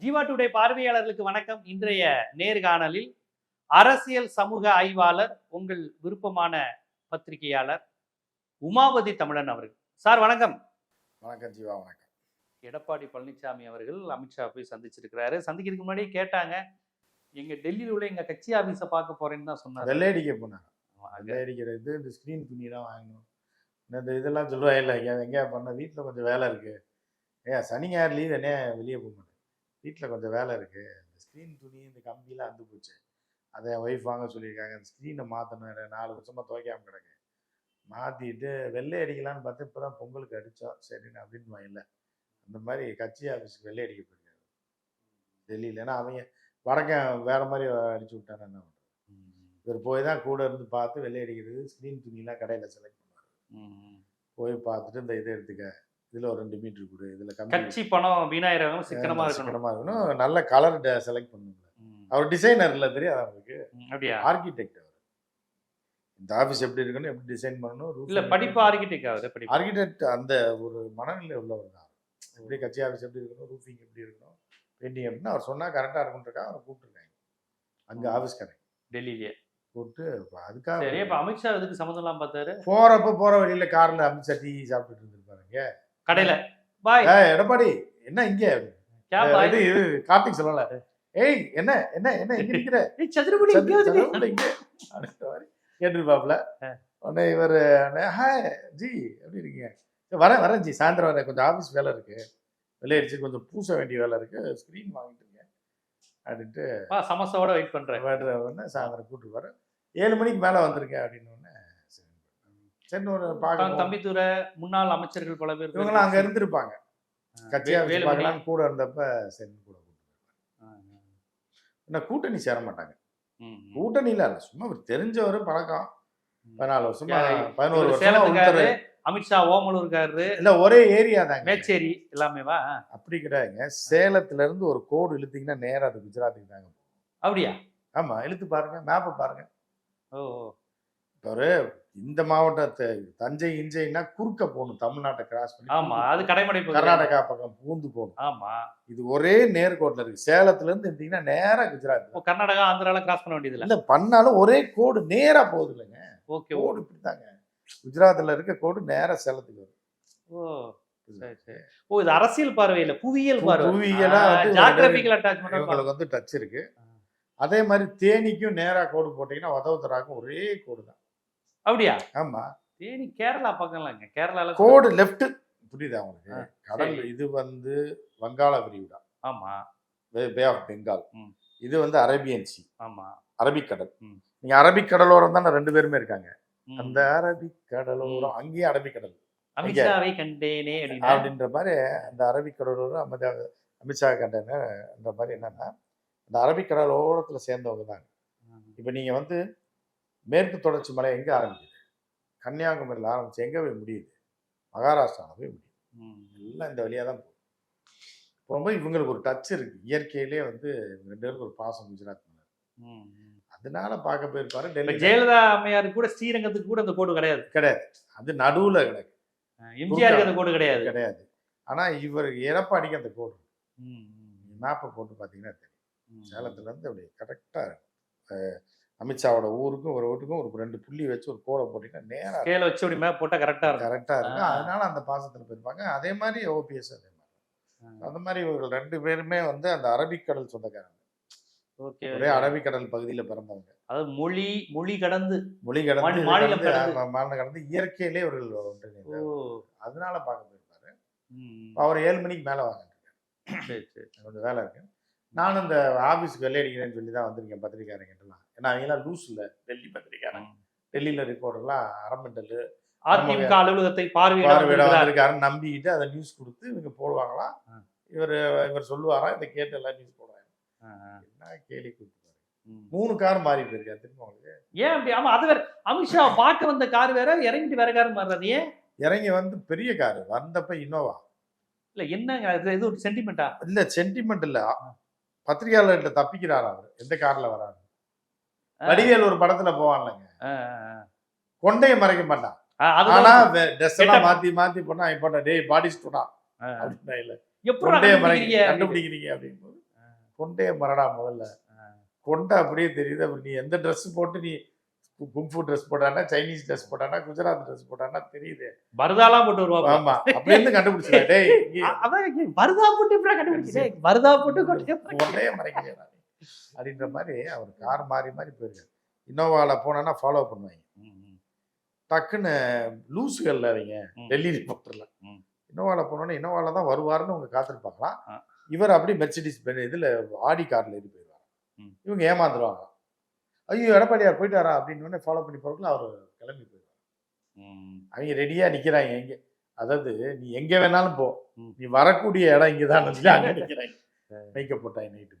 Jeeva today பார்வையாளர்களுக்கு வணக்கம். இன்றைய நேர்காணலில் அரசியல் சமூக ஆய்வாளர் உங்கள் விருப்பமான பத்திரிகையாளர் உமாபதி தமிழன் அவர்கள். சார் வணக்கம். வணக்கம் ஜீவா வணக்கம். எடப்பாடி பழனிசாமி அவர்கள் அமித்ஷா போய் சந்திச்சிருக்கிறாரு. சந்திக்கிறதுக்கு முன்னாடி கேட்டாங்க எங்க டெல்லியில் உள்ள எங்க கட்சி ஆபீஸை பார்க்க போறேன்னு தான் சொன்னாரு. வெள்ளை அடிக்க போனாங்க வெள்ளை அடிக்கிறது இந்த ஸ்க்ரீன் துணிலாம் வாங்கணும். இந்த இதெல்லாம் சொல்லுவா இல்லை எங்கேயா எங்கேயா பண்ண வீட்டில் கொஞ்சம் வேலை இருக்கு. ஏன் சனி ஞாயிறு லீவ் என்ன வெளியே போக மாட்டேன் வீட்டில் கொஞ்சம் வேலை இருக்கு. இந்த ஸ்க்ரீன் துணி இந்த கம்பிலாம் அந்து போச்சு. அதை என் ஒய்ஃப் வாங்க சொல்லியிருக்காங்க. அந்த ஸ்க்ரீனை மாற்றணும் நாலு வருஷமாக துவைக்காம கிடக்கு. மாற்றிட்டு வெள்ளை அடிக்கலான்னு பார்த்து இப்போ தான் பொங்கலுக்கு அடித்தோம் சரின்னு அப்படின்னு இல்லை. அந்த மாதிரி கட்சி ஆஃபீஸுக்கு வெள்ளை அடிக்க போயிருக்காரு. டெல்லியில். ஏன்னா அவங்க வடக்கன் வேற மாதிரி அடிச்சு விட்டாரு என்ன பண்றது? இவர் போய் தான் கூட இருந்து பார்த்து வெள்ளை அடிக்கிறது ஸ்க்ரீன் துணிலாம் கடையில் செலக்ட் பண்ணுவார். போய் பார்த்துட்டு இந்த இதை எடுத்துக்க. இதில் ஒரு ரெண்டு மீட்டர் கொடு இதில் கட்சி பணம் வீணாயிரம் சிக்கனமா இருக்கணும். சிக்கனமா இருக்கணும். நல்ல கலர் செலக்ட் பண்ணுங்க. அவர் டிசைனர் இல்லை தெரியாது அவருக்கு அப்படியா? ஆர்கிடெக்ட் அவர். இந்த ஆஃபீஸ் எப்படி இருக்கணும் எப்படி டிசைன் பண்ணணும் இல்ல படிப்பு ஆர்கிடெக்ட் அவரு படிப்பு. ஆர்கிடெக்ட் அந்த ஒரு மனநிலை உள்ளவர் தான் எப்படி கட்சி ஆஃபீஸ் எப்படி இருக்கணும் ரூஃபிங் எப்படி இருக்கணும் பெயிண்டிங் எப்படின்னு அவர் சொன்னால் கரெக்டாக இருக்குன்றக்கா அவரை கூப்பிட்டுருக்காங்க. அங்கே ஆஃபீஸ்காரங்க டெல்லியிலே கூப்பிட்டு இப்ப அதுக்காக சரி இப்ப அமித்ஷா எதுக்கு சம்மந்தம் எல்லாம் பார்த்தாரு? போறப்ப போற வழியில கார்ல அமித்ஷா டீ சாப்பிட்டுட்டு இருந்திருப்பாருங்க கடையில. பாய். எடப்பாடி என்ன இங்க? இது இது கார்த்திக் சொல்லல. ஏய் என்ன என்ன என்ன இங்க நிக்கிற? சதுரபுடி இங்க. சந்திரபுடி இங்க. கேட்டிருப்பாப்ல. உடனே இவர் ஹாய் ஜி எப்படி இருக்கீங்க? "சரி, வரேன் வரேன் ஜி. சாயந்தரம் வரேன். கொஞ்சம் ஆஃபீஸ் வேலை இருக்கு. வெளியடிச்சு கொஞ்சம் பூச வேண்டிய வேலை இருக்கு. ஸ்க்ரீன் வாங்கிட்டு இருக்கேன். அப்படின்ட்டு சமோசாவோட வெயிட் பண்றேன். வேடுற உடனே சாயந்தரம் கூப்பிட்டு வரேன் ஏழு மணிக்கு மேலே வந்திருக்கேன் அப்படின்னு சரி ஒரு தான் பார்க்க தம்பித்துறை முன்னாள் அமைச்சர்கள் பல பேர் இவங்களாம் அங்க இருந்திருப்பாங்க. கட்சி வே- ஆஃபீஸ் வேலுமணி. பார்க்கலாம். கூட இருந்தப்ப சரி கூட இன்னும் கூட்டணி சேர மாட்டாங்க. கூட்டணியில இல்ல. சும்மா ஒரு தெரிஞ்சவர் பழக்கம். பதினாலு வருஷமா? பதினோரு வருஷமா அமித்ஷா ஓமலூர்காரரு இல்ல ஒரே ஏரியா தாங்க. மேச்சேரி எல்லாமே வா. அப்படி கிடையாதுங்க. சேலத்துல இருந்து ஒரு கோடு இழுத்தீங்கன்னா நேரா அது குஜராத்துக்கு தாங்க. அப்படியா? ஆமா இழுத்து பாருங்க மேப்பை பாருங்க. ஓ. ஒரு இந்த மாவட்டத்தை தஞ்சை இஞ்சைன்னா குறுக்க போகணும். தமிழ்நாட்டை கிராஸ் பண்ணி ஆமா அது கடைமடை பகுதி. கர்நாடகா பக்கம் பூந்து போகணும். ஆமா. இது ஒரே நேர்கோட்டில் இருக்கு. சேலத்துல இருந்து எடுத்தீங்கன்னா நேரா குஜராத் கர்நாடகா ஆந்திரால கிராஸ் பண்ண வேண்டியது இல்ல பண்ணாலும் ஒரே கோடு நேரா போகுது இல்லைங்க. ஓகே கோடு இப்படித்தாங்க. குஜராத்ல இருக்க கோடு நேரா சேலத்துக்கு வரும். ஓ ஓ இது அரசியல் பார்வை இல்ல புவியியல் பார்வை. புவியியலா வந்து ஜியாகிரபிக்கல் அட்டாச்மெண்ட் இவங்களுக்கு வந்து டச் இருக்கு. அதே மாதிரி தேனிக்கும் நேரா கோடு போட்டீங்கன்னா வதவத்தராக்கும் ஒரே கோடு தான். அப்படியா? ஆமா. தேனி கேரளா பக்கம்லாங்க. கேரளால கோடு லெஃப்ட் புரியுதா உங்களுக்கு? கடல். இது வந்து வங்காள விரிகுடா ஆமா பே ஆஃப் பெங்கால். இது வந்து அரேபியன் சி ஆமா. அரபிக்கடல். நீங்க அரபிக்கடலோரம் தானே ரெண்டு பேருமே இருக்காங்க. அந்த அரபிக்கடலோரம் அங்கேயும் அரபிக்கடல் அமித்ஷாவை கண்டேனே அப்படின்ற மாதிரி அந்த அரபிக்கடலோரம் அமிதா அமித்ஷா கண்டன மாதிரி என்னன்னா அந்த அரபிக்கடலோரத்துல சேர்ந்தவங்க தாங்க இப்போ நீங்க வந்து மேற்கு தொடர்ச்சி மலை எங்க ஆரம்பிக்குது? கன்னியாகுமரியில் ஆரம்பிச்சு எங்க போய் முடியுது? மகாராஷ்டிராவில் போய் முடியுது. எல்லாம் இந்த வழியாக தான் போகும் போகும்போது இவங்களுக்கு ஒரு டச் இருக்கு. இயற்கையிலே வந்து ரெண்டு பேருக்கு ஒரு பாசம் குஜராத் மேல இருக்கு. ம், ம். அதனால பார்க்க போயிருப்பாரு. டெல்லி ஜெயலலிதா அம்மையாருக்கு கூட ஸ்ரீரங்கத்துக்கு கூட அந்த கோடு கிடையாது. கிடையாது. அது நடுவுல கிடக்கு. எம்ஜிஆருக்கு அந்த கோடு கிடையாது. கிடையாது. ஆனா இவர் எடப்பாடிக்கு அந்த கோடு மேப்பை போட்டு பார்த்தீங்கன்னா தெரியும். ம். சேலத்துல இருந்து அப்படி கரெக்டாக இருக்கும் அமித்ஷாவோட ஊருக்கும் ஒரு வீட்டுக்கும் ஒரு ரெண்டு புள்ளி வச்சு ஒரு கோடை போட்டீங்கன்னா நேரா ஸ்கேல வச்சு அப்படி மேப் போட்டா கரெக்டா இருக்கும். கரெக்டாக இருக்கும். அதனால அந்த பாசத்துல போயிருப்பாங்க. அதே மாதிரி ஓபிஎஸ் அதே மாதிரி. அந்த மாதிரி இவர்கள் ரெண்டு பேருமே வந்து அந்த அரபிக்கடல் சொந்தக்காரங்க. ஓகே ஒரே அரபிக்கடல் பகுதியில பிறந்தவங்க. அதாவது மொழி மொழி கடந்து. மொழி கடந்து மாநிலம் கடந்து, இயற்கையிலே இவர்கள் ஓ. ஒன்றிணைந்தார் அதனால பார்க்க போயிருப்பாரு. அவர் ஏழு மணிக்கு மேல வாங்க சரி சரி. கொஞ்சம் வேலை இருக்கு. நானும் இந்த ஆபீஸ்க்கு வெள்ளை அடிக்கிறேன்னு சொல்லி தான் வந்திருக்கேன் பத்திரிக்காரங்கிட்டலாம் ஏன்னா அவங்களாம் லூஸ் இல்லை. டெல்லி பத்திரிக்காரன். டெல்லியில ரிப்போர்ட்டர்லாம் அரமெண்டல் அதிமுக அலுவலகத்தை பார்வையிட பார்வையிட வந்திருக்கிறார். வந்திருக்காருன்னு நம்பிக்கிட்டு அதை நியூஸ் கொடுத்து இவங்க போடுவாங்களாம். இவர் இவர் சொல்லுவாராம் இதை கேட்டு எல்லாம் நியூஸ் ஆ. என்ன கேலி கூப்பிட்டு ம். மூணு கார் மாறி போயிருக்கா திரும்ப உங்களுக்கு? ஏன் அப்படி? ஆமா அது வேற. அமித்ஷா பார்க்க வந்த கார் வேற இறங்கிட்டு வேற கார் மாறுறது ஏன்? இறங்கி வந்து பெரிய கார் வந்தப்ப இன்னோவா? இல்ல என்னங்க? எது ஒரு சென்டிமெண்டா இல்ல சென்டிமெண்ட் இல்ல. பத்திரிகையாளர்கிட்ட தப்பிக்கிறார் அவர். எந்த கார்ல வராரு? வடிவேல் ஒரு படத்துல போவான்லங்க. கொண்டையை மறைக்க மாட்டான். ஆனா ட்ரெஸ் எல்லாம். மாத்தி மாத்தி போனா இப்போ டேய் பாடி. அப்படின்னா இல்ல. கொண்டையை மறைக்க கண்டுபிடிக்கிறீங்க கண்டுபிடிக்கிறீங்க அப்படிங்கும்போது கொண்டே மரடா முதல்ல. கொண்டை அப்படியே தெரியுது. அப்புறம் நீ எந்த ட்ரெஸ் போட்டு நீ குங்ஃபு ட்ரெஸ் போட்டானா சைனீஸ் ட்ரெஸ் போட்டானா குஜராத் ட்ரெஸ் போட்டானா தெரியுது. பரதாலாம் போட்டு வருவா ஆமா அப்படி இருந்து கண்டுபிடிச்சா டேய் வருதா போட்டு எப்படா கண்டுபிடிச்சே வருதா போட்டு கொண்டு கொண்டையே மறைக்கிறேன். அப்படின்ற மாதிரி அவர் கார் மாறி மாறி போயிருக்காரு. இன்னோவால போனோன்னா ஃபாலோ பண்ணுவாங்க. டக்குன்னு லூசுகள்ல அவங்க. டெல்லி ரிப்போர்ட்டர்ல ம். இன்னோவால போனோன்னா இன்னோவால தான் வருவாருன்னு அவங்க காத்திருப்பாங்களாம். இவர் அப்படி மெர்சிடிஸ் இதுல ஆடி கார்ல ஏறி போயிடுவாங்க. இவங்க ஏமாந்துருவாங்க. ஐயோ எடப்பாடியார் போயிட்டாரா? அப்படின்னு ஃபாலோ பண்ணி போறதுக்குள்ள அவர் கிளம்பி போயிடுவார். அவங்க ரெடியா நிக்கிறாங்க எங்க அதாவது நீ எங்க வேணாலும் போ. நீ வரக்கூடிய இடம் இங்கதான் சொல்லி அங்க நிக்கிறாங்க வைக்க போட்டாங்க நைட்டு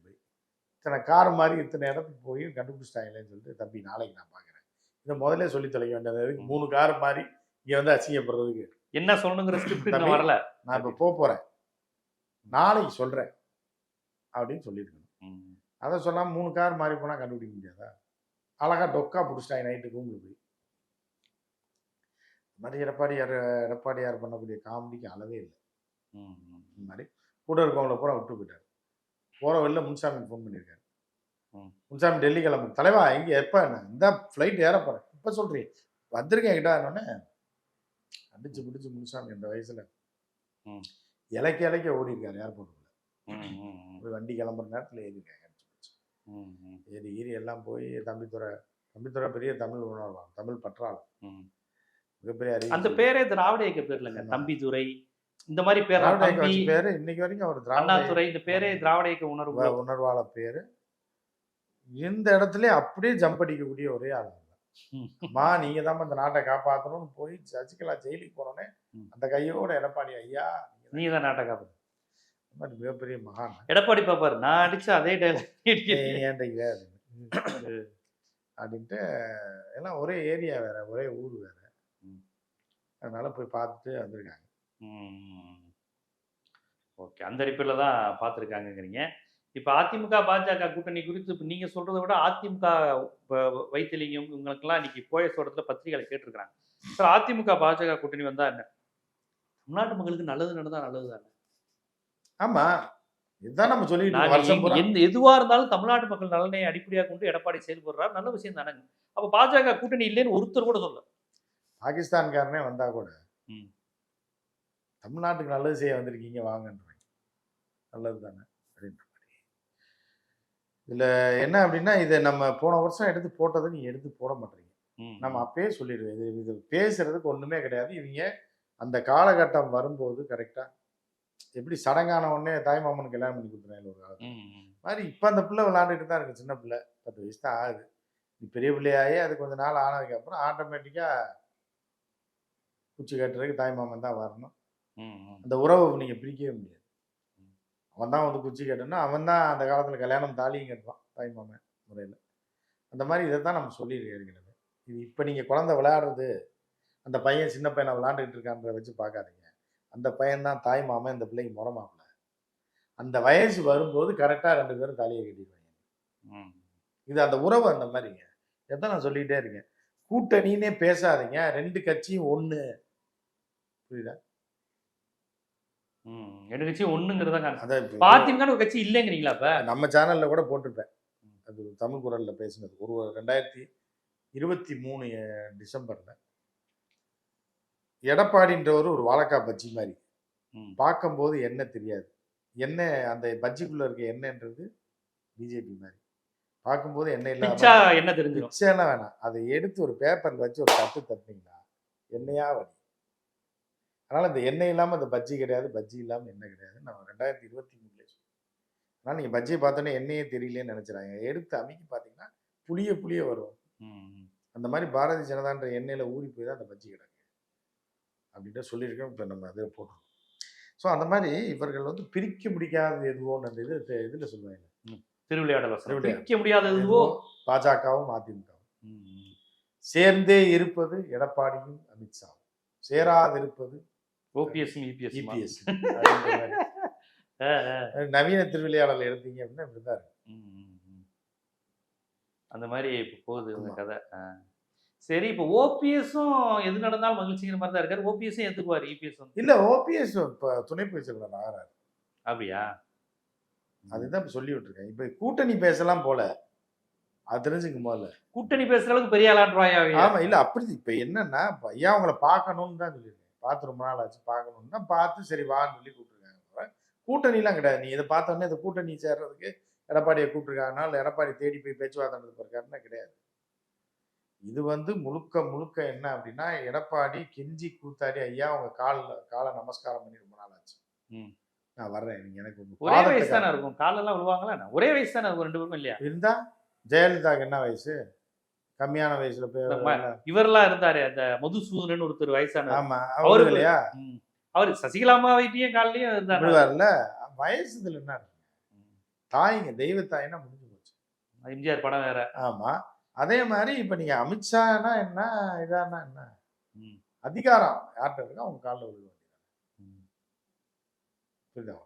இத்தனை கார் மாதிரி இத்தனை இடத்துக்கு போய் கண்டுபிடிச்சிட்டாங்களேன்னு சொல்லிட்டு தம்பி நாளைக்கு நான் பார்க்குறேன். இதை முதல்ல சொல்லி தொலைக்க வேண்டியது மூணு கார் மாதிரி இங்கே வந்து அசிங்கப்படுறதுக்கு. என்ன சொல்லணுங்கிற ஸ்கிரிப்ட். வரல. நான் இப்போ போக போகிறேன் நாளைக்கு சொல்கிறேன் அப்படின்னு சொல்லியிருக்கணும். அதை சொன்னால் மூணு கார் மாறி போனால் கண்டுபிடிக்க முடியாதா? அழகா டொக்கா பிடிச்சிட்டாங்க நைட்டு ரூமில் போய். இந்த மாதிரி எடப்பாடியார் எடப்பாடியார் பண்ணக்கூடிய காமெடிக்கு அளவே இல்லை. இந்த மாதிரி கூட இருக்கவங்கள பூரா விட்டு போயிட்டார். போகிற வெளில முன்சாமி ஃபோன் பண்ணியிருக்காரு. முன்சாமி டெல்லி கிளம்பு. தலைவா இங்கே எப்போ என்ன? இந்த ஃப்ளைட் ஏற போகிறேன் இப்போ சொல்கிறீ வந்திருக்கேன் கிட்ட என்னொன்னே அடிச்சு பிடிச்சி முன்சாமி இந்த வயசில். இலைக்க இலைக்க ஓடி இருக்காரு ஏர்போர்ட்டுக்குள்ள வண்டி கிளம்புற நேரத்தில் ஏறி இருக்காங்க அடிச்சு பிடிச்சு. ஏறி ஈரி எல்லாம் போய் தம்பித்துறை தம்பித்துறை பெரிய தமிழ் உணர்வான் தமிழ் பற்றாளர் மிகப்பெரிய அந்த பேரே திராவிட இயக்க பேர் இல்லைங்க ஆமா. இந்த மாதிரி பேர் பேரு இன்னைக்கு வரைக்கும் அவர் அண்ணாதுரை இந்த பேரே திராவிட இயக்க உணர்வு உணர்வா- உணர்வாள பேரு இந்த இடத்துல அப்படியே ஜம்ப் அடிக்கக்கூடிய ஒரே ஆள். ம். நீங்க தான் இந்த நாட்டை காப்பாற்றணும்னு போய் சசிகலா ஜெயிலுக்கு போனோடனே. அந்த கையோட எடப்பாடி ஐயா நீங்க தான் நாட்டகம் இந்த மாதிரி மிகப்பெரிய மகான் எடப்பாடி பாப்பாரு நான் அடிச்ச அதே. அப்படின்ட்டு எல்லாம் ஒரே ஏரியா வேற ஒரே ஊர் வேற. அதனால போய் பார்த்துட்டு வந்திருக்காங்க ஓகே. அந்த அடிப்படையில் தான் பார்த்துருக்காங்கங்கிறீங்க. இப்போ அதிமுக பாஜக கூட்டணி குறித்து இப்போ நீங்கள் சொல்கிறத விட அதிமுக வ- வைத்திலிங்கம் இவங்களுக்கெல்லாம் இன்னைக்கு போயஸ் இடத்துல பத்திரிகைகளை கேட்டிருக்கிறாங்க. சார் அதிமுக பாஜக கூட்டணி வந்தா என்ன? தமிழ்நாட்டு மக்களுக்கு நல்லது நடந்தா நல்லது தானே? ஆமா. இதுதான் நம்ம சொல்லிட்டு பூரா. எந்த எதுவா இருந்தாலும் தமிழ்நாட்டு மக்கள் நலனை அடிப்படையாக கொண்டு எடப்பாடி செயல்படுறாரு நல்ல விஷயம் தானேங்க. அப்ப பாஜக கூட்டணி இல்லைன்னு ஒருத்தர் கூட சொல்ல பாகிஸ்தான்காரனே வந்தா கூட. தமிழ்நாட்டுக்கு நல்லது செய்ய வந்திருக்கீங்க வாங்கன்றாங்க நல்லது தானே அப்படின்ற மாதிரி. இதுல என்ன அப்படின்னா இதை நம்ம போன வருஷம் எடுத்து போட்டதை நீங்க எடுத்து போட மாட்டீங்க. நம்ம அப்பயே சொல்லிடுவோம் இது இது பேசுறதுக்கு ஒண்ணுமே கிடையாது. இவங்க அந்த காலகட்டம் வரும்போது கரெக்டா எப்படி சடங்கான உடனே தாய்மாமனுக்கு கல்யாணம் பண்ணி கொடுத்துறாங்க ஒரு காலத்துல. மாதிரி இப்போ அந்த பிள்ளை விளாண்டுட்டு தான் இருக்கு. சின்ன பிள்ளை பத்து வயசு தான் ஆகுது. நீ பெரிய பிள்ளையாகி அது கொஞ்ச நாள் ஆனதுக்கப்புறம் ஆட்டோமேட்டிக்காக குச்சி கட்டுறதுக்கு தாய்மாமன் தான் வரணும். அந்த உறவை நீங்கள் பிரிக்கவே முடியாது. அவன் தான் வந்து குச்சி கட்டணும் அவன் தான் அந்த காலத்தில் கல்யாணம் தாலியும் கட்டுவான் தாய்மாமன் முறையில். அந்த மாதிரி இதை தான் நம்ம சொல்லியிருக்கோம் ஏற்கனவே. இது இப்போ நீங்கள் குழந்தை விளையாடுறது அந்த பையன் சின்ன பையனை விளையாண்டுட்டு இருக்கான்றத வச்சு பார்க்காதீங்க. அந்த பையன் தான் தாய் மாமன் இந்த பிள்ளைக்கு முறமாப்பிள்ள அந்த வயசு வரும்போது கரெக்டாக ரெண்டு பேரும் தாலியை கட்டிடுவாங்க. இது அந்த உறவு அந்த மாதிரிங்க. எதான் நான் சொல்லிக்கிட்டே இருக்கேன். கூட்டணின்னே பேசாதீங்க. ரெண்டு கட்சியும் ஒன்று புரியுதா? ரெண்டு கட்சி ஒண்ணுங்கிறதா பாத்திமுக ஒரு கட்சி இல்லைங்கிறீங்களா இப்ப நம்ம சேனல்ல கூட போட்டிருப்பேன். அது தமிழ் குரல்ல பேசினது. ஒரு ரெண்டாயிரத்தி இருபத்தி மூணு டிசம்பர்ல எடப்பாடின்றவர் ஒரு வாழைக்காய் பஜ்ஜி மாதிரி. பார்க்கும்போது என்ன தெரியாது. என்ன அந்த பஜ்ஜிக்குள்ள இருக்க எண்ணெய்ன்றது பிஜேபி மாதிரி. பார்க்கும்போது பிச்சா இல்லாம என்ன பிச்சைலாம் வேணாம். அதை எடுத்து ஒரு பேப்பர்ல வச்சு ஒரு தட்டு தட்டினீங்களா எண்ணெயா வடி அதனால இந்த எண்ணெய் இல்லாம இந்த பஜ்ஜி கிடையாது பஜ்ஜி இல்லாம எண்ணெய் கிடையாது. நம்ம ரெண்டாயிரத்தி இருபத்தி மூணுல அதனால நீங்க பஜ்ஜியை பார்த்தோன்னே எண்ணெயே தெரியலேன்னு நினைச்சுறாங்க எடுத்து அமைக்கி பார்த்தீங்கன்னா புளிய புளிய வரும். அந்த மாதிரி பாரதிய ஜனதான்ற எண்ணெயில ஊறி போய் தான் அந்த பஜ்ஜி கிடக்கு. அப்படின்ட்டு சொல்லியிருக்கோம். இப்போ நம்ம அதை போட்டுருக்கோம் ஸோ அந்த மாதிரி இவர்கள் வந்து பிரிக்க முடியாதது எதுவோன்னு அந்த இது இதில் சொல்லுவாங்க. திருவிளையாடல். பிரிக்க முடியாததுவோ பாஜகவும் அதிமுகவும். சேர்ந்தே இருப்பது எடப்பாடியும் அமித்ஷாவும். சேராதிருப்பது ஓபிஎஸ் இபிஎஸ் இபிஎஸ். நவீன திருவிளையாடல் எடுத்தீங்க அப்படின்னா இப்படிதான் இருக்கு. ம், ம், ம். அந்த மாதிரி இப்போ போகுது ஆமா. கதை. சரி இப்போ ஓபிஎஸும் எது நடந்தாலும் மகிழ்ச்சிங்கிற மாதிரி தான் இருக்காரு. ஓபிஎஸும் ஏத்துக்குவார் இபிஎஸ் வந்து இல்ல ஓபிஎஸ் இப்ப துணை பொதுச்செயலாளர் ஆகிறார் அப்படியா? அதுதான் இப்ப சொல்லி விட்டுருக்கேன். இப்ப கூட்டணி பேசலாம் போல. அது தெரிஞ்சுக்க முதல்ல. கூட்டணி பேசுற அளவுக்கு பெரிய ஆளான்றாயா ஆமா இல்ல அப்படி இப்ப என்னன்னா ஐயா உங்களை பார்க்கணும்னு தான் சொல்லியிருக்கேன் பார்த்து ரொம்ப நாள் ஆச்சு பார்க்கணும்னு பார்த்து சரி வான்னு சொல்லி கூப்பிட்டுருக்காங்க. கூட்டணிலாம் கிடையாது. நீ இதை பார்த்த உடனே இந்த கூட்டணி சேர்றதுக்கு எடப்பாடியை கூப்பிட்டுருக்காங்கன்னா இல்லை எடப்பாடி தேடி போய் பேச்சுவார்த்தை நடத்திருக்காருன்னா கிடையாது. இது வந்து முழுக்க முழுக்க என்ன அப்படின்னா எடப்பாடி கெஞ்சி கூத்தாடி ஐயா உங்க காலில் காலை நமஸ்காரம் பண்ணி ரொம்ப நாள் ஆச்சு. நான் வர்றேன். நீங்க எனக்கு ஒரே வயசு தானே இருக்கும். காலெல்லாம் விழுவாங்களா? ஒரே வயசு தானே இருக்கும் ரெண்டு பேருக்கும் இல்லையா? இருந்தா ஜெயலலிதாக்கு என்ன வயசு? கம்மியான வயசுல இவரெல்லாம் இருந்தாரு அந்த மதுசூதனன் ஒருத்தர் வயசான ஆமா அவரு இல்லையா. அவரு சசிகலாமா வைட்டியும் காலையும் இருந்தாரு? விடுவார்ல. வயசு இதுல என்ன? தாய்ங்க தெய்வ தாய்னா முடிஞ்சு போச்சு. எம்ஜிஆர் படம் வேற. ஆமா. அதே மாதிரி இப்ப நீங்க அமித்ஷானா என்ன இதானா என்ன. அதிகாரம். யார்கிட்ட இருக்கா அவங்க காலில் விழுக வேண்டியது. ம். புரியுதா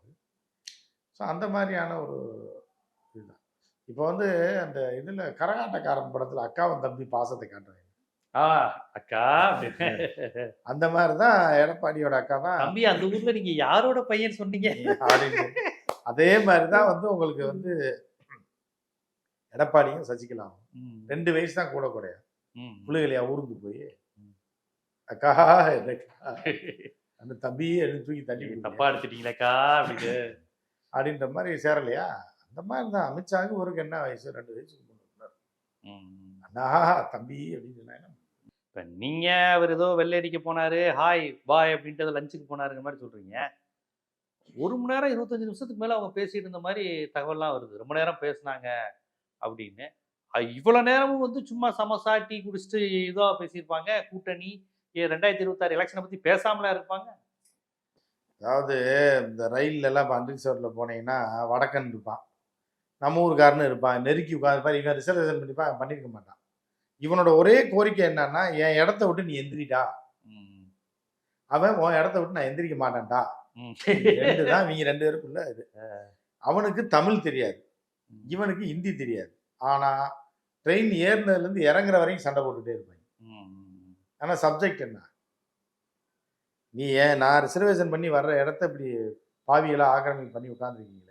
ஸோ அந்த மாதிரியான ஒரு இப்போ வந்து அந்த இதுல கரகாட்டக்காரன் படத்துல அக்காவன் தம்பி பாசத்தை காட்டுறாங்க ஆ அக்கா. அந்த மாதிரி தான் எடப்பாடியோட அக்கா தான் தம்பி அந்த ஊர்ல நீங்க யாரோட பையன் சொன்னீங்க அப்படின்னு. அதே மாதிரி தான் வந்து உங்களுக்கு வந்து எடப்பாடியும் சசிகலாவும். ரெண்டு வயசு தான் கூட குறையா. புள்ளிகளையா ஊர்ந்து போய். அக்கா அந்த தம்பியே எடுத்து தூக்கி தள்ளி. தப்பா எடுத்துட்டீங்களேக்கா அப்படின்னு அப்படின்ற மாதிரி சேரலையா அந்த மாதிரி தான். அமித்ஷாவுக்கு ஒருக்கு என்ன வயசு? ரெண்டு வயசுக்கு முன்னாடி ம். அண்ணா தம்பி அப்படின்னு சொன்னா? இப்ப நீங்க அவர் ஏதோ வெள்ளை அடிக்க போனாரு ஹாய் பாய் அப்படின்ட்டு லஞ்சுக்கு போனாருங்கிற மாதிரி சொல்றீங்க. ஒரு மணி நேரம் இருபத்தஞ்சு நிமிஷத்துக்கு மேல அவங்க பேசிட்டு இருந்த மாதிரி தகவல்லாம் வருது. ரொம்ப நேரம் பேசுனாங்க அப்படின்னு. அஹ் இவ்வளவு நேரமும் வந்து சும்மா சமோசா டீ குடிச்சிட்டு இதோ பேசியிருப்பாங்க. கூட்டணி ரெண்டாயிரத்தி இருபத்தாறு எலெக்ஷனை பத்தி பேசாமலா இருப்பாங்க? அதாவது இந்த ரயில்ல எல்லாம் இப்போ அம்ரித்சரில் போனீங்கன்னா வடக்கன் இருப்பான். நம்ம ஊருக்காரன்னு இருப்பான் நெருக்கி உட்காந்து இவன் ரிசர்வேஷன் பண்ணிப்பா பண்ணியிருக்க மாட்டான். இவனோட ஒரே கோரிக்கை என்னன்னா என் இடத்த விட்டு நீ எந்திரிடா. அவன் உன் இடத்த விட்டு நான் எந்திரிக்க மாட்டேன்டா. ரெண்டு தான் இவங்க ரெண்டு பேருக்குள்ள இது. அவனுக்கு தமிழ் தெரியாது. இவனுக்கு ஹிந்தி தெரியாது. ஆனா ட்ரெயின் ஏறினதுல இருந்து இறங்குற வரைக்கும் சண்டை போட்டுட்டே இருப்பாங்க. ம். ஆனா சப்ஜெக்ட் என்ன? நீ ஏன் நான் ரிசர்வேஷன் பண்ணி வர்ற இடத்த இப்படி பாவிகளா ஆக்கிரமிப்பு பண்ணி உட்காந்துருக்கீங்களே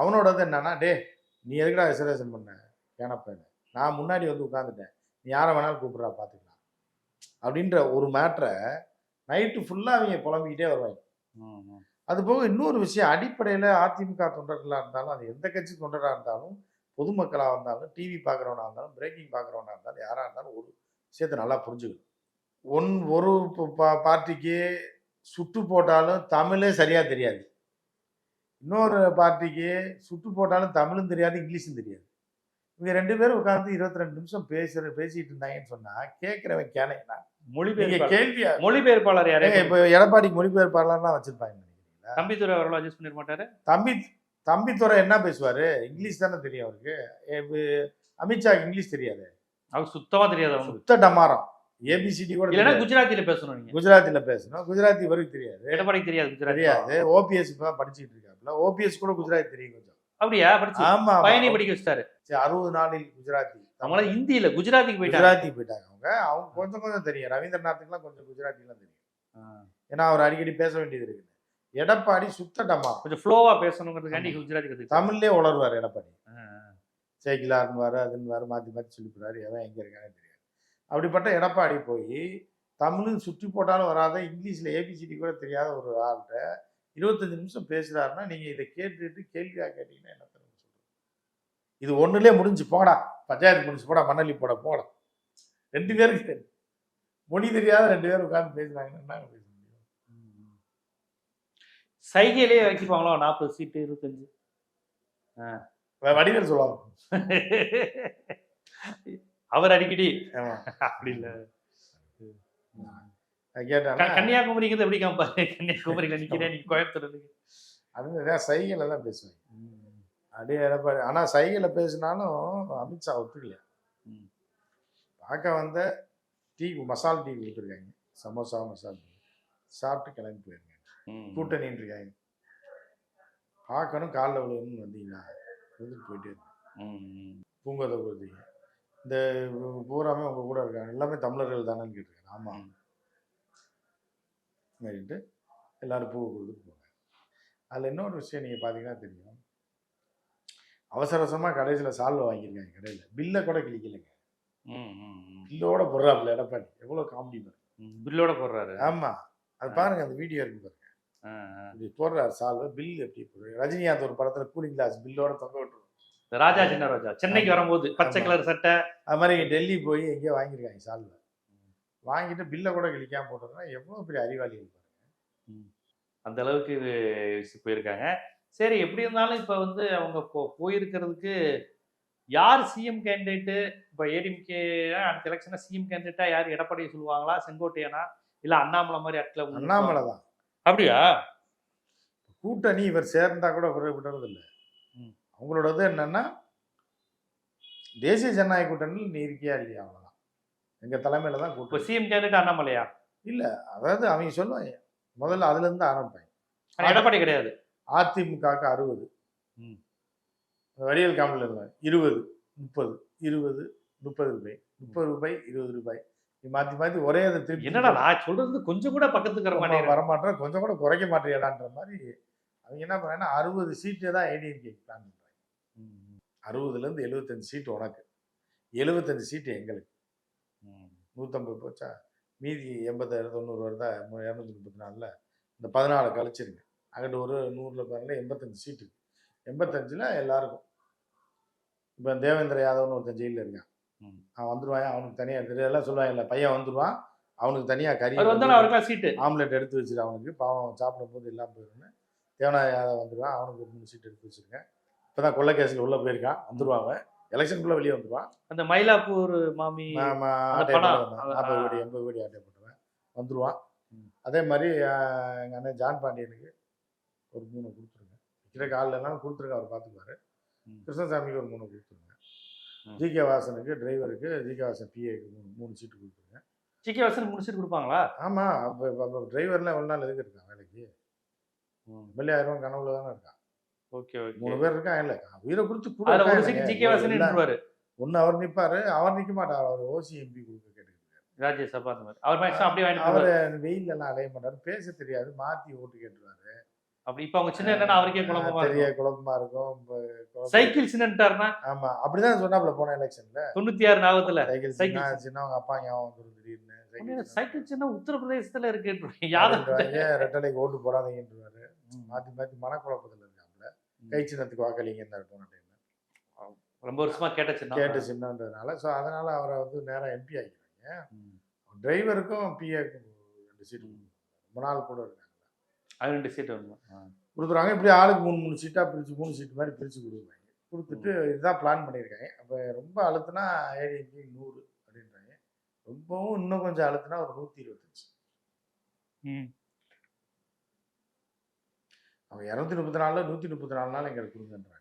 அவனோடது என்னன்னா டே நீ எதுக்குடா ரிசர்வேஷன் பண்ண? கேனப்பேன்னு நான் முன்னாடி வந்து உட்காந்துட்டேன் நீ யாரை வேணாலும் கூப்பிட்றா பார்த்துக்கலாம் அப்படின்ற ஒரு மேட்ரை நைட்டு ஃபுல்லாக அவங்க புலம்பிக்கிட்டே வருவாங்க. அது போக இன்னொரு விஷயம் அடிப்படையில் அதிமுக தொண்டர்களாக இருந்தாலும் அது எந்த கட்சி தொண்டராக இருந்தாலும் பொதுமக்களாக இருந்தாலும் டிவி பார்க்குறவனா இருந்தாலும் பிரேக்கிங் பார்க்குறவனா இருந்தாலும் யாராக இருந்தாலும் ஒரு விஷயத்தை நல்லா புரிஞ்சுக்கணும். ஒன் ஒரு பா- பார்ட்டிக்கு சுட்டு போட்டாலும் தமிழே சரியாக தெரியாது. இன்னொரு பார்ட்டிக்கு சுட்டு போட்டாலும் தமிழும் தெரியாது இங்கிலீஷும் தெரியாது. இவங்க ரெண்டு பேரும் உட்காந்து இருபத்தி ரெண்டு நிமிஷம் பேசுற பேசிட்டு இருந்தாங்கன்னு சொன்னா கேட்கிறவன் கேனையா நீங்க மொழிபெயர்ப்பாளர். கேள்வியா மொழிபெயர்ப்பாளர் யாரே? இப்போ எடப்பாடிக்கு மொழிபெயர்ப்பாளர்லாம் வச்சிருப்பாங்க நினைக்கிறீங்களா? தம்பித்துறை அவர்களும் அட்ஜஸ்ட் பண்ணிட மாட்டாரு தம்பி தம்பித்துறை என்ன பேசுவாரு? இங்கிலீஷ் தானே தெரியும் அவருக்கு. இப்ப அமித்ஷாக்கு இங்கிலீஷ் தெரியாது. அவர் சுத்தமா தெரியாது சுத்த டமாரம். ஏபிசிடி கூட இல்லைன்னா. குஜராத்தில பேசணும் நீங்க. குஜராத்தில பேசணும். குஜராத்தி இவருக்கு தெரியாது. எடப்பாடிக்கு தெரியாது தெரியாது. ஓபிஎஸ் இப்பதான் படிச்சுட்டு இருக்காப்புல ஓபிஎஸ் கூட குஜராத்தி தெரியும் கொஞ்சம். அப்படியா? படிச்சு ஆமா பயணி படிக்க வச்சிட்டாரு. சரி, அறுபது நாளில் குஜராத்தி. அவங்கள ஹிந்தியில குஜராத்திக்கு போயிட்டாங்க. குஜராத்தி போயிட்டாங்க அவங்க. அவங்க கொஞ்சம் கொஞ்சம் தெரியும். ரவீந்திரநாத்துக்குலாம் கொஞ்சம் குஜராத்திலாம் தெரியும். ஏன்னா அவர் அடிக்கடி பேச வேண்டியது இருக்குது. எடப்பாடி சுத்த டமாரம் கொஞ்சம் ஃப்ளோவா பேசணுங்கிறதுக்காண்டி குஜராத்தி கத்துக்கிட்டாங்க தமிழ்லயே உளருவார் எடப்பாடி. சேக்கிலார்னுவாரு அதுன்னுவாரு மாற்றி மாற்றி சொல்லி போறாரு எவன் எங்கே இருக்கானே தெரியாது. அப்படிப்பட்ட எடப்பாடி போய் தமிழும் சுற்றி போட்டாலும் வராத இங்கிலீஷில் ஏபிசிடி கூட தெரியாத ஒரு ஆள்கிட்ட இருபத்தஞ்சு நிமிஷம் பேசுறாருன்னா நீங்கள் இதை கேட்டுட்டு கேள்வியாக கேட்டீங்கன்னா என்ன சொல்றது? இது ஒன்றுலே முடிஞ்சு போடா பஞ்சாயத்து முடிஞ்சு போடா. மணலி போட போடா ரெண்டு பேருக்கு மொழி தெரியாத ரெண்டு பேரும் உட்கார்ந்து பேசுனாங்கன்னா என்ன பேச முடியும்? சைகையிலேயே வைக்கிப்பாங்களோ நாற்பது சீட்டு இருபத்தஞ்சு? வடிவேல் சொல்லுவாங்க. அவர் அடிக்கடி. அப்படி இல்ல. கன்னியாகுமரிங்கிறது எப்படி காமிப்பாரு கன்னியாகுமரியில நிக்கிறேன் நீங்க கோயம்புத்தூர் அது சைகையில தான் பேசுவேன் அப்படியே எடப்பாடி ஆனா சைகையில பேசினாலும் அமித்ஷா ஒத்துக்கலையா. பார்க்க வந்த டீ மசால் டீ கொடுத்துருக்காங்க. சமோசா மசால் டீ. சாப்பிட்டு கிளம்பி போயிருக்காங்க. கூட்டணின்னு இருக்காங்க பார்க்கணும் காலில் விழுகணும்னு வந்தீங்களா? வந்துட்டு போயிட்டே இருக்கு பூங்கதை கொடுத்தீங்க இந்த பூராமே உங்க கூட இருக்காங்க. எல்லாமே தமிழர்கள் தானேன்னு கேட்டிருக்காங்க. ஆமா. ம். அப்படின்ட்டு எல்லாரும் பூ கொடுத்துட்டு போங்க அதில் இன்னொரு விஷயம் நீங்கள் பார்த்தீங்கன்னா தெரியும். அவசர அவசரமாக கடைசியில் சால்வை வாங்கியிருக்காங்க கடையில். பில்லை கூட கிழிக்கலைங்க. பில்லோட போடுறாப்புல எடப்பாடி. எவ்வளோ காமெடி பாருங்க பில்லோட போடுறாரு. ஆமாம் அது பாருங்க அந்த வீடியோ இருக்கு பாருங்க. இப்படி போடுறாரு சால்வை பில் எப்படி போடுறாரு. ரஜினிகாந்த் ஒரு படத்தில் கூலிங் கிளாஸ் பில்லோட தொங்க விட்டுருவோம் ராஜா சின்ன ராஜா. சென்னைக்கு வரும்போது பச்சை. கலர் சட்டை. அது மாதிரி டெல்லி போய் எங்கேயோ வாங்கியிருக்காங்க சால்வை. வாங்கிட்டு பில்லை கூட கிழிக்காம போட்டதுன்னா எவ்வளோ பெரிய அறிவாளிகள் பாருங்க. அந்த அளவுக்கு இது போயிருக்காங்க. சரி எப்படி இருந்தாலும் இப்ப வந்து அவங்க போ போயிருக்கிறதுக்கு யார் சிஎம் கேண்டிடேட்டு இப்போ ஏடிஎம்கே அடுத்த எலெக்ஷனா சிஎம் கேண்டிடேட்டா யார்? எடப்பாடி சொல்லுவாங்களா? செங்கோட்டையனா? இல்ல அண்ணாமலை மாதிரி அட்ல அண்ணாமலை தான். அப்படியா? கூட்டணி இவர் சேர்ந்தா கூட விட- விடுறது இல்லை. ம். அவங்களோடது என்னன்னா தேசிய ஜனநாயக கூட்டணியில் நீ இருக்கியா இல்லையா? அவ்வளோதான் எங்க தலைமையில தான் இப்போ கூட்டணி சிஎம் கேண்டிடேட் அண்ணாமலையா? அதாவது அவங்க சொல்லுவாங்க முதல்ல அதுல இருந்து ஆரம்பிப்பாங்க. எடப்பாடி கிடையாது. அதிமுகக்கு அறுபது. ம். வடிவேல் காமெடியில் இருந்தாங்க இருபது முப்பது இருபது முப்பது ரூபாய் முப்பது ரூபாய் இருபது ரூபாய். மாத்தி மாத்தி ஒரே அதை திருப்பி என்னடா நான் சொல்றது கொஞ்சம் கூட பக்கத்துக்கு வர மாட்டேங்கிறேன் வரமாட்டேன் கொஞ்சம் கூட குறைக்க மாட்டேடான்ற மாதிரி அவங்க என்ன பண்ணாங்கன்னா அறுபது சீட்டு தான் ஏடிஎம்கே பிளான் பண்றாங்க. அறுபதுல இருந்து எழுபத்தஞ்சு சீட்டு உனக்கு. எழுபத்தஞ்சு சீட்டு எங்களுக்கு. நூற்றம்பது போச்சா? மீதி எண்பத்தாயிரம் தொண்ணூறு வருதா? இரநூத்தி முப்பத்தி நாலில்? இந்த பதினாலு கழிச்சிருங்க. அங்கிட்டு ஒரு நூறில் பாருங்க எண்பத்தஞ்சு சீட்டு. எண்பத்தஞ்சில் எல்லாருக்கும். இப்போ தேவேந்திர யாதவ்னு ஒருத்தன் ஜெயிலில் இருக்கான். அவன் வந்துருவான் அவனுக்கு தனியாக எல்லாம் சொல்லுவாங்கல்ல பையன் வந்துருவான் அவனுக்கு தனியாக கறி சீட்டு. ஆம்லெட் எடுத்து வச்சிரு அவனுக்கு. பாவம் சாப்பிடும் போது இல்லாமல் போயிடும்னு தேவனா யாதவ் வந்துடுவான் அவனுக்கு ஒரு மூணு சீட் எடுத்து வச்சிருக்கேன் இப்போ தான் கொள்ள கேஸில் உள்ளே போயிருக்கான் வந்துருவான் அவன். எலெக்ஷனுக்குள்ளே வெளியே வந்துருவான் அந்த மயிலாப்பூர் மாமி நாற்பது. கோடி எண்பது கோடி ஆட்டை போட்டுருவேன் வந்துருவான் ம். அதே மாதிரி ஆஹ், எங்க அண்ணன் ஜான் பாண்டியனுக்கு ஒரு மூணு கொடுத்துருங்க. விற்கிற காலில் எல்லாம் கொடுத்துருங்க அவர் பார்த்துக்குவாரு. கிருஷ்ணசாமிக்கு ஒரு மூணு கொடுத்துருங்க. ம். ஜி கே வாசனுக்கு டிரைவருக்கு ஜி கே வாசன் பிஏக்கு மூணு மூணு சீட்டு கொடுத்துருங்க. சிக்கி வாசன் மூணு சீட் கொடுப்பாங்களா? ஆமா அப்போ அப்போ டிரைவர்லாம் எவ்வளோ நாள் எதுக்கு இருக்கான் வேலைக்கு? எம்எல்ஏ ஆயிரம் கனவுல தானே இருக்கான் ஓகே ஓகே. மூணு பேர் இருக்கான் இல்லை உயிரை கொடுத்து நின்றுவாரு. ஒன்று அவர் நிற்பாரு அவர் நிற்க மாட்டார். அவர் ஓசி எம்பி கொடுக்க கேட்டுக்கிட்டு ராஜ்யசபா அந்த மாதிரி. அவர் மேக்ஸிமம் அப்படியே அவர் எல்லாம் அலைய மாட்டார். பேச தெரியாது. மாத்தி ஓட்டு கேட்டுருவாரு. அப்படி இப்ப அவங்க சின்ன என்னன்னா அவருக்கே குழப்பமா இருக்கும். குழப்பமா இருக்கும். சைக்கிள் சின்னன்ட்டாருன்னா? ஆமா அப்படிதான் சொன்னாப்ல போன எலெக்ஷன்ல தொண்ணூத்தி ஆறு நாவத்துல சைக்கிள் சைக்கிள் சின்ன சின்ன அவங்க அப்பா ஞாபகம் வந்துரும் திடீர்னு சைக்கிள் சின்ன. உத்தரப்பிரதேசத்துல இருக்கு அப்படின்றவாங்க, ரெட்டலைக்கு ஓட்டு போடாதீங்கன்றாரு மாத்தி மாத்தி மனக்குழப்பத்துல கை சின்னத்துக்கு வாக்களிங்கன்னு போன டைம்ல ரொம்ப வருஷமா கேட்ட சின்ன கேட்டு சின்னன்றதுனால ஸோ அதனால அவரை வந்து நேரா எம்பி ஆக்கிடுவாங்க டிரைவருக்கும் பிஏக்கும் ரெண்டு சீட்டு ரொம்ப நாள் கூட இருக்காங்க. அது ரெண்டு சீட் வேணும்? கொடுத்துருவாங்க. இப்படி ஆளுக்கு மூணு மூணு சீட்டாக பிரித்து மூணு சீட்டு மாதிரி பிரித்து கொடுக்குறாங்க. கொடுத்துட்டு இதுதான் பிளான் பண்ணியிருக்காங்க. அப்போ ரொம்ப அழுத்துனா ஏடிஎம்கே நூறு அப்படின்றாங்க. ரொம்பவும் இன்னும் கொஞ்சம் அழுத்துனா ஒரு நூற்றி இருபத்தஞ்சு. அவங்க இரநூத்தி முப்பத்தி நாலில் நூற்றி முப்பத்தி நாலு நாள் எங்களுக்கு கொடுங்கன்றாங்க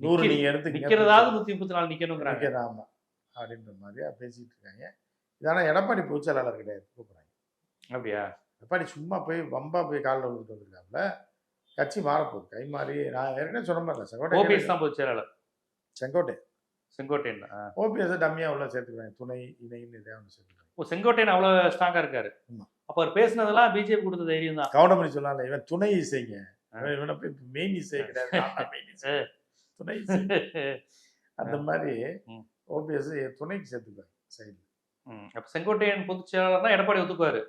நூறு நீங்கள் எடுத்து நிக்கிறதாவது நூத்தி முப்பத்தி நாலு நிக்கணுங்கிறாங்க ஆமாம் அப்படின்ற மாதிரியா பேசிகிட்டு இருக்காங்க. இதான எடப்பாடி பொதுச்செயலாளர் கிடையாது கூப்பிட்றாங்க. அப்படியா? எடப்பாடி சும்மா போய் வம்பா போய் காலில் விழுந்துட்டு வந்திருக்காப்புல கட்சி மாறப்போகுது. கை மாறி நான் ஏற்கனவே சொன்ன மாதிரி செங்கோட்டை ஓபிஎஸ் தான் பொதுச் செயலாளர் செங்கோட்டை செங்கோட்டையன் ஆ. ஓபிஎஸ் டம்மியா உள்ள சேர்த்துக்கிறாங்க. துணை இணைன்னு இதே ஒன்று சேர்த்துக்கிறாங்க. ஓ செங்கோட்டையன் அவ்வளவு ஸ்ட்ராங்கா இருக்காரு. அப்ப அவர் பேசினதெல்லாம் பிஜேபி கொடுத்த தைரியம் தான். கவுண்டமணி சொல்லலாம் இவன் துணை இசைங்க. இவன் போய் மெயின் இசை கிடையாது தான். துணை அந்த மாதிரி. ஓபிஎஸ் துணைக்கு சேர்த்துக்குவாங்க சைடு ம். அப்ப செங்கோட்டையன் பொதுச் செயலாளர்னா எடப்பாடி ஒத்துக்குவாரு.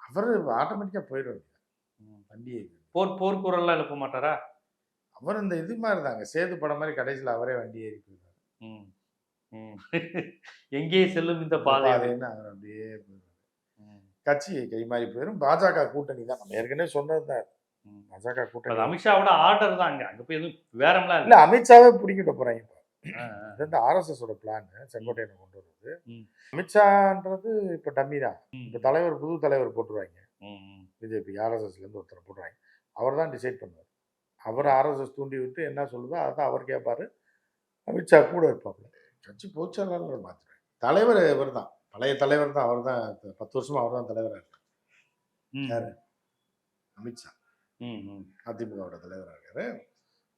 அவர் ஆட்டோமேட்டிக்கா போயிடுவாங்க வண்டியை போர் போர்க்குரல்லாம் எழுப்ப மாட்டாரா? அவர் இந்த இது மாதிரி தாங்க சேது படம் மாதிரி கடைசியில் அவரே வண்டி ஏறி போயிடுவார். எங்கே செல்லும் இந்த பாதை அப்படியே. கட்சி கை மாறி போயிடும் பாஜக கூட்டணி தான். நம்ம ஏற்கனவே சொன்னது தான். பாஜக அது கூட்டணி அமித்ஷாவோட ஆர்டர் தான் அங்க. அங்க போய் எதுவும் வேறம்லாம் இல்ல. அமித்ஷாவே பிடிக்கிட்டு போறாங்க இப்போ. வந்து ஆர்எஸ்எஸோட பிளான் செங்கோட்டையனை கொண்டு வர்றது. அமித்ஷான்றது இப்ப டம்மி தான். இப்ப தலைவர் புது தலைவர் போட்டுருவாங்க. பிஜேபி ஆர்எஸ்எஸ்ல இருந்து ஒருத்தரை போட்டுருவாங்க. அவர் தான் டிசைட் பண்ணுவார். அவர் ஆர்எஸ்எஸ் தூண்டி விட்டு என்ன சொல்லுதோ அதான் அவர் கேட்பாரு அமித்ஷா கூட இருப்பாப்புல. கட்சி பொதுச்செயலாளர் மாத்துறாங்க தலைவர் இவர் தான் பழைய தலைவர் தான் அவர் தான் பத்து வருஷமா அவர் தான் தலைவராக இருக்கார். யாரு? அமித்ஷா. அதிமுகவோட தலைவராக இருக்காரு.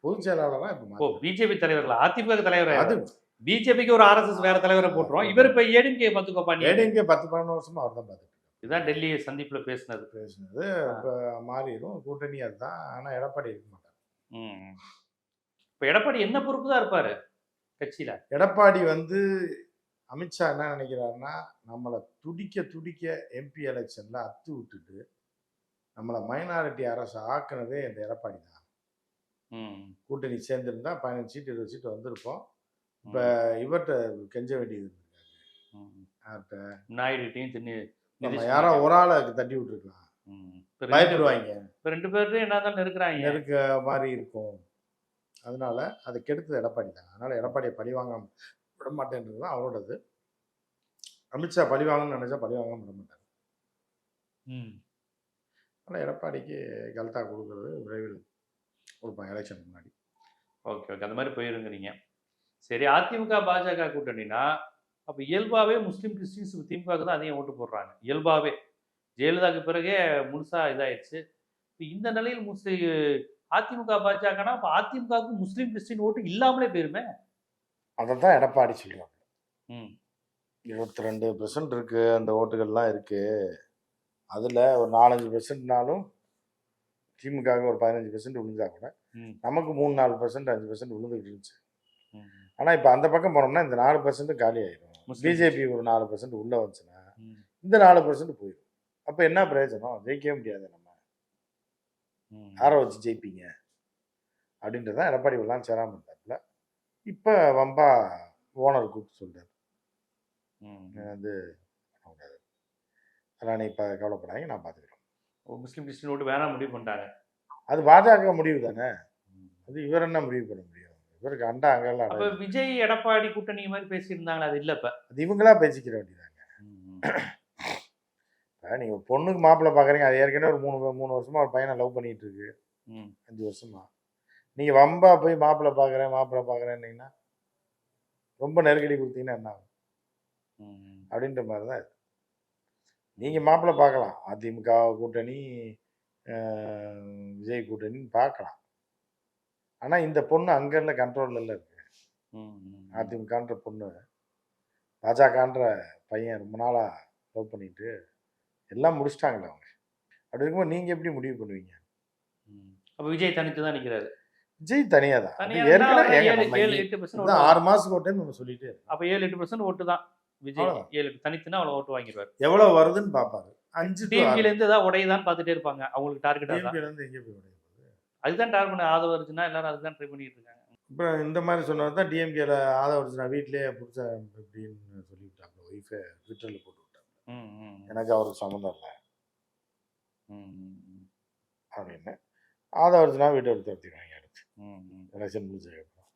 பொதுச் செயலாளராக இப்போ. பிஜேபி தலைவர்ல அதிமுக தலைவர்? அது பிஜேபிக்கு ஒரு ஆர்எஸ்எஸ் வேற தலைவரை போட்டுரும் இவர் இப்ப ஏடிஎம்கே பாத்துக்கோப்பா நீ ஏடிஎம்கே பத்து பன்னெண்டு வருஷமா அவர் தான் பார்த்துட்டு. இதுதான் டெல்லி சந்திப்புல பேசினது. பேசுனது. இப்போ மாறிடும் கூட்டணி அதுதான். ஆனால் எடப்பாடி இருக்க மாட்டார். இப்ப எடப்பாடி என்ன பொறுப்பு தான் இருப்பாரு? கட்சியில. எடப்பாடி வந்து அமித்ஷா என்ன நினைக்கிறாருன்னா நம்மளை துடிக்க துடிக்க எம்பி எலெக்ஷன்ல அத்து விட்டுட்டு நம்மளை மைனாரிட்டி அரசு ஆக்குனதே இந்த எடப்பாடி தான். கூட்டணி சேர்ந்திருந்தா பதினஞ்சு சீட் இருபது சீட் வந்திருப்போம் இப்போ இவர்கிட்ட கெஞ்ச வேண்டியது இருந்திருக்காரு ம். யார்கிட்ட? நாயுடுட்டையும் தின்னு நம்ம நிதிஷ் யாரோ. ஒரு ஆளை தட்டி விட்டுருக்கலாம். பயப்படுவாங்க. ரெண்டு பேரும் என்ன தான் இருக்கிறாங்க நெருக்க மாதிரி இருக்கும். அதனால அதை கெடுத்தது எடப்பாடி தான். அதனால எடப்பாடியை பழி வாங்க விட மாட்டேன்றது தான் அவரோடது. அமித்ஷா பழி வாங்கணும்னு நினைச்சா பழி வாங்க விட மாட்டார். ம். அதனால் எடப்பாடிக்கு கல்தா கொடுக்கறது விரைவில் கொடுப்பாங்க எலெக்ஷனுக்கு முன்னாடி. Okay okay. அந்த மாதிரி போயிருங்கிறீங்க. சரி அதிமுக பாஜக கூட்டணினா அப்ப இயல்பாவே முஸ்லீம் கிறிஸ்டின்ஸ் திமுகவுக்கு தான் அதிகம் ஓட்டு போடுறாங்க. இயல்பாவே. ஜெயலலிதாக்கு பிறகே முழுசா இதாயிடுச்சு. இப்ப இந்த நிலையில் முஸ்லீம் அதிமுக பாஜகனா அப்ப அதிமுகவுக்கு முஸ்லீம் கிறிஸ்டின் ஓட்டு இல்லாமலே போயிருமே. அதை தான் எடப்பாடி சொல்கிறாங்க ம். இருபத்தி ரெண்டு பெர்சன்ட் இருக்கு அந்த ஓட்டுகள்லாம் இருக்கு. அதில் ஒரு நாலஞ்சு பெர்சன்ட்னாலும் திமுக ஒரு பதினஞ்சு பெர்சன்ட் விழுந்தா கூட நமக்கு மூணு நாலு பெர்சன்ட் அஞ்சு பெர்சன்ட் விழுந்துகிட்டு இருந்துச்சு. ஆனால் இப்போ அந்த பக்கம் போனோம்னா இந்த நாலு பெர்சன்ட் காலி ஆயிடும் பிஜேபி ஒரு நாலு பெர்சன்ட் உள்ள வந்துச்சுன்னா இந்த நாலு பெர்சன்ட் போயிடும் அப்போ என்ன பிரயோஜனம்? ஜெயிக்கவே முடியாது நம்ம. யாரை வச்சு ஜெயிப்பீங்க. அப்படின்றதான் எடப்பாடி எல்லாம் சேராம இருந்தாப்புல இப்போ வம்பா ஓனர் கூப்பிட்டு. நீ வந்து. அதெல்லாம் நீ இப்போ கவலைப்படாதீங்க நான் பார்த்துக்கிறேன். ஓ, முஸ்லிம் கிறிஸ்டின் ஓட்டு வேணாம் முடிவு பண்ணிட்டாங்க. அது பாஜக முடிவு தானே. அது இவர் என்ன முடிவு பண்ண முடியும்? இவருக்கு அண்டா அங்கெல்லாம் அப்ப விஜய் எடப்பாடி கூட்டணி மாதிரி பேசியிருந்தாங்களா? அது இல்ல இப்ப. அது இவங்களா பேசிக்கிற வேண்டியதாங்க. நீங்கள் ஒரு பொண்ணுக்கு மாப்பிள்ளை பார்க்குறீங்க அது ஏற்கனவே ஒரு மூணு மூணு வருஷமா ஒரு பையனை லவ் பண்ணிட்டு இருக்கு. ம், அஞ்சு வருஷமா. நீங்கள் வம்பா போய் மாப்பிள்ளை பார்க்குறேன் மாப்பிள்ளை பார்க்குறேன்னீங்கன்னா ரொம்ப நெருக்கடி கொடுத்தீங்கன்னா என்ன ஆகும். அப்படின்ற மாதிரி தான் இது. நீங்கள் மாப்பிள்ளை பார்க்கலாம் அதிமுக கூட்டணி விஜய் கூட்டணின்னு பார்க்கலாம் ஆனால் இந்த பொண்ணு அங்கே இல்லை கண்ட்ரோலில் இருக்கு. அதிமுகன்ற பொண்ணு பாஜகன்ற பையன் ரொம்ப நாளாக லவ் பண்ணிட்டு எல்லாம் முடிச்சிட்டாங்களே அவங்க. அப்படி இருக்கும்போது நீங்கள் எப்படி முடிவு பண்ணுவீங்க. அப்ப விஜய் தனித்து தான் நிக்கிறாரு. விஜய் தனியாக தான். ஏற்கனவே ஆறு மாதத்துக்கு ஒரு டைம் நம்ம சொல்லிட்டே அப்ப ஏழு எட்டு பர்சன்ட் ஓட்டு தான். விஜய். ஏழு தனித்துனா அவ்வளவு ஓட்டு வாங்கிடுவாரு. எவ்வளோ வருதுன்னு பார்ப்பாரு அஞ்சு to டிஎம்கேல ஆறு. இருந்து ஏதாவது உடையதான் பார்த்துட்டே இருப்பாங்க. அவங்களுக்கு டார்கெட் TMK அதான் ல இருந்து எங்கே போய் உடைய போகுது? அதுதான் டார்கெட் பண்ண ஆதரவு இருந்துச்சுன்னா எல்லாரும் அதுதான் ட்ரை பண்ணிட்டு இருக்காங்க. இப்போ இந்த மாதிரி சொன்னது தான் டிஎம்கேல ஆதரவு நான் வீட்லயே பிடிச்ச இப்படின்னு சொல்லிவிட்டாங்க. ஒய்ஃபை ட்விட்டரில் போட்டு எனக்கு அவருக்கு சம்மந்தம் இல்லை. அப்படின்னு. ஆதரவுனா வீட்டை எடுத்து எடுத்துக்கிறாங்க அடுத்து எலெக்ஷன் முடிஞ்சதுக்கப்புறம்.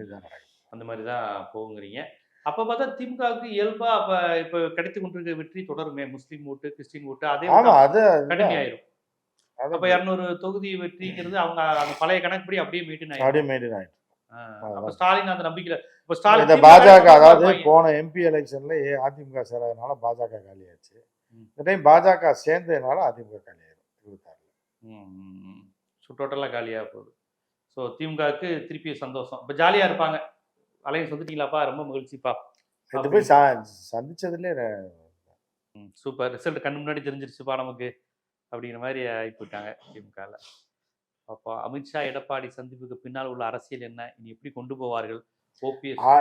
இதுதான் நடக்கும் அந்த மாதிரி தான் போகுங்கிறீங்க. அப்ப பார்த்தா திமுகவுக்கு இயல்பா அப்ப இப்ப கிடைத்து கொண்டிருக்க வெற்றி தொடருமே. முஸ்லீம் ஓட்டு கிறிஸ்டின் ஓட்டு அதே அது கடுமையாயிரும். அப்ப இருநூறு தொகுதி வெற்றிங்கிறது அவங்க அந்த பழைய கணக்குப்படி அப்படியே மீட்டு அப்படியே மெயின்டைன் ஆயிட்டு அப்ப ஸ்டாலின் அந்த நம்பிக்கையில இந்த திமுக பாஜக அதாவது போன எம்பி எலெக்ஷன்ல அதிமுக சேராதனால பாஜக காலியாச்சு. இந்த டைம் பாஜக சேர்ந்ததுனால அதிமுக காலியாயிரும். இருபத்தாறுல. ஸோ டோட்டலாக காலியாக போகுது. ஸோ திமுகவுக்கு திருப்பி சந்தோஷம். இப்போ ஜாலியாக இருப்பாங்க. அலையன்ஸ் வந்துட்டீங்களாப்பா ரொம்ப மகிழ்ச்சிப்பா. இது போய் சா- சந்திச்சதுல சூப்பர். ரிசல்ட் கண்ணு முன்னாடி தெரிஞ்சிருச்சுப்பா நமக்கு. அப்படிங்கிற மாதிரி ஆகி போயிட்டாங்க திமுகவில் அப்போ அமித்ஷா எடப்பாடி சந்திப்புக்கு பின்னால் உள்ள அரசியல் என்ன? இனி எப்படி கொண்டு போவார்கள்?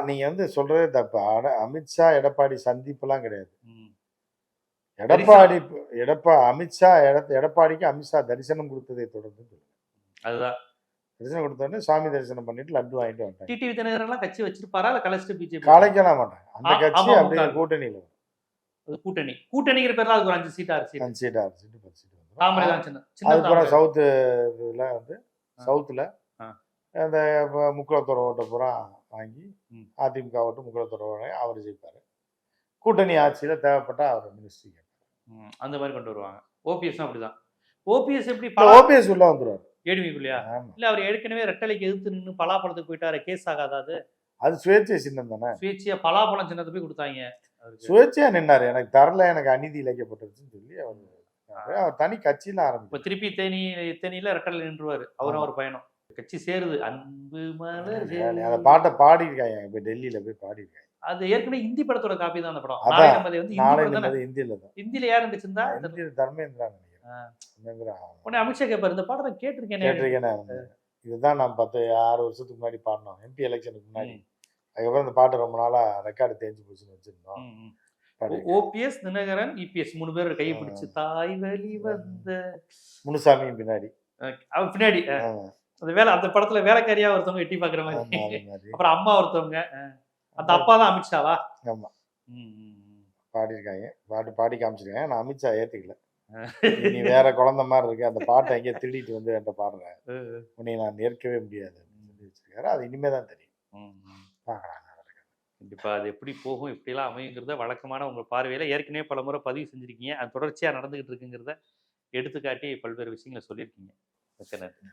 நீங்க வந்து சொல்றதே தப்பு. அமித்ஷா எடப்பாடி சந்திப்புலாம் கிடையாது. எடப்பாடி எடப்பா அமித்ஷா எட- எடப்பாடிக்கு அமித்ஷா தரிசனம் கொடுத்ததை தொடர்ந்து அதுதான். தரிசனம் கொடுத்த உடனே சாமி தரிசனம் பண்ணிட்டு லட்டு வாங்கிட்டு வந்துட்டாங்க டிடிவி தினகரெல்லாம் கட்சி வச்சிருப்பாரா? இல்லை கலைச்சிட்டு பிஜேபி கலைக்கலாம் மாட்டாங்க. அந்த கட்சி அப்படியே. கூட்டணியில கூட்டணி கூட்டணிங்கிற பேர்ல அதுக்கு ஒரு அஞ்சு சீட் ஆறு சீட் அஞ்சு சீட் ஆறு சீட்டு பத்து சின்ன அதுக்கப்புறம். சவுத்து இதுல வந்து. சவுத்துல. அந்த ப- முக்குளத்தோர ஓட்டை பூரா வாங்கி. அதிமுக ஓட்டு முக்குளத்தோர ஓட்டை அவர் ஜெயிப்பாரு. கூட்டணி ஆட்சியில தேவைப்பட்டா அவர் மினிஸ்ட்ரி ம், அந்த மாதிரி கொண்டு வருவாங்க. ஓபிஎஸ் அப்படிதான். ஓபிஎஸ் எப்படி ஓபிஎஸ் உள்ள வந்துருவாரு. ஏடிமிக்குள்ளையா இல்ல அவர் ஏற்கனவே ரெட்டலைக்கு எதிர்த்து நின்று பலாப்பழத்துக்கு போயிட்டாரு கேஸ் ஆகாதா அது? அது சுயேட்சை சின்னம் தானே? சுயேட்சையா பலாப்பழம் சின்னத்தை போய் கொடுத்தாங்க சுயேட்சையா நின்னாரு. எனக்கு தரல எனக்கு அநீதி இழைக்கப்பட்டுருச்சுன்னு சொல்லி அவர் அவர் தனி கட்சியில ஆரம்பிச்சு இப்ப திருப்பி தேனி தேனியில ரெட்டலை நின்றுவாரு. அவரும். அவர் பயணம். கட்சி சேருது. அன்பு மலர் அந்த பாட்டை பாடியிருக்காங்க. இப்ப டெல்லியில போய் பாடியிருக்காங்க. அது ஏற்கனவே ஹிந்தி படத்தோட காப்பி தான் அந்த படம். வந்து தானே இந்தியில தான். ஹிந்தியில யார் இந்தியில தர்மேந்திரா உடனே அமித்ஷா கேப்பாரு இந்த பாடத்தை கேட்டிருக்கேன். கேட்டிருக்கேனே. இதுதான் நான் பத்து ஆறு வருஷத்துக்கு முன்னாடி பாடினோம். எம்பி எலெக்ஷனுக்கு முன்னாடி. அதுக்கப்புறம் இந்த பாட்டு ரொம்ப நாளா ரெக்கார்டு தேஞ்சு போச்சுன்னு வச்சிருந்தோம். ஓபிஎஸ் தினகரன் இபிஎஸ் மூணு பேர் கை பிடிச்சு தாய் வழி வந்த முனுசாமியும் பின்னாடி. பின்னாடி அந்த வேலை அந்த படத்துல வேலைக்காரியா ஒருத்தவங்க எட்டி பாக்குற மாதிரி. அப்புறம் அம்மா ஒருத்தவங்க. அந்த அப்பா தான் அமித்ஷாவா? ஆமா. பாடியிருக்காங்க. பாட்டு பாடி காமிச்சிருக்கேன். நான் அமித்ஷா ஏத்துக்கல. நீ வேற குழந்தை மாதிரி இருக்கு. அந்த பாட்டை எங்கேயோ திருடிட்டு வந்து என்கிட்ட பாடுறேன் உன்னை நான் ஏற்கவே முடியாது வச்சிருக்காரு. அது இனிமே தான் தெரியும். பார்க்கலாம் கண்டிப்பா. அது எப்படி போகும் எப்படிலாம் அமையுங்கிறத வழக்கமான உங்க பார்வையில ஏற்கனவே பல முறை பதிவு செஞ்சிருக்கீங்க. அது தொடர்ச்சியா நடந்துகிட்டு இருக்குங்கிறத எடுத்துக்காட்டி பல்வேறு விஷயங்களை சொல்லியிருக்கீங்க. மிக்க நன்றி.